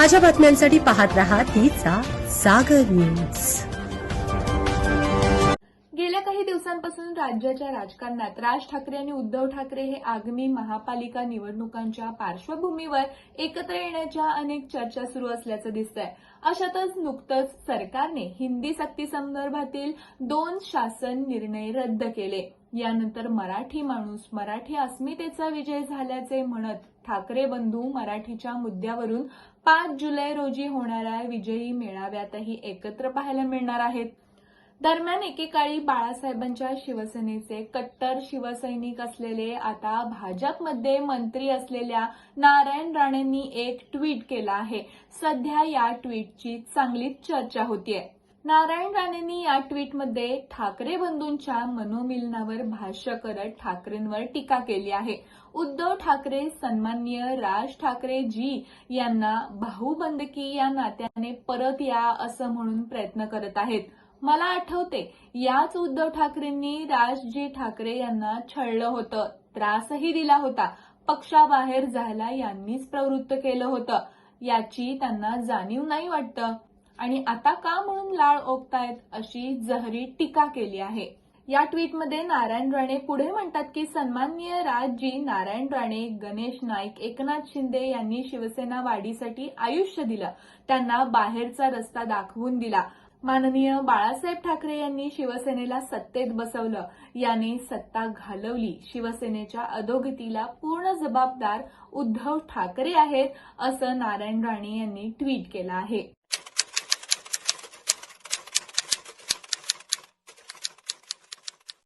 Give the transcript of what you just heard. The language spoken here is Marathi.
ताज्या बातम्यांसाठी पाहत राहा तिचा सागर न्यूज. गेल्या काही दिवसांपासून राज्याच्या राजकारणात राज ठाकरे आणि उद्धव ठाकरे हे आगामी महापालिका निवडणुकांच्या पार्श्वभूमीवर एकत्र येण्याच्या अनेक चर्चा सुरू असल्याचं दिसतंय. अशातच नुकतंच सरकारने हिंदी सक्ती संदर्भातील दोन शासन निर्णय रद्द केले. यानंतर मराठी माणूस मराठी अस्मितेचा विजय झाल्याचे म्हणत ठाकरे बंधू मराठीच्या मुद्द्यावरून पाच जुलै रोजी होणाऱ्या विजयी मेळाव्यातही एकत्र पाहायला मिळणार आहेत. दरम्यान एकेकाळी बाळासाहेबांच्या शिवसेनेचे कट्टर शिवसैनिक असलेले आता भाजपमध्ये मंत्री असलेल्या नारायण राणेंनी एक ट्विट केला आहे. सध्या या ट्विटची चांगलीच चर्चा होतीये. नारायण राणेंनी या ट्विटमध्ये ठाकरे बंधूंच्या मनोमिलनावर भाष्य करत ठाकरेंवर टीका केली आहे. उद्धव ठाकरे सन्माननीय राज ठाकरे जी यांना भाऊबंदकी या नात्याने परत या असं म्हणून प्रयत्न करत आहेत. मला आठवते याच उद्धव ठाकरेंनी राजजी ठाकरे यांना छळलं होतं. त्रासही दिला होता. पक्षाबाहेर जायला यांनीच प्रवृत्त केलं होतं. याची त्यांना जाणीव नाही वाटतं. आणि आता का म्हणून लाळ ओकतायत अशी जहरी टीका केली आहे. या ट्विटमध्ये नारायण राणे पुढे म्हणतात की सन्माननीय राजजी नारायण राणे गणेश नाईक एकनाथ शिंदे यांनी शिवसेना वाढीसाठी आयुष्य दिलं. त्यांना बाहेरचा रस्ता दाखवून दिला. माननीय बाळासाहेब ठाकरे यांनी शिवसेनेला सत्तेत बसवलं. याने सत्ता घालवली. शिवसेनेच्या अधोगतीला पूर्ण जबाबदार उद्धव ठाकरे आहेत असं नारायण राणे यांनी ट्विट केलं आहे.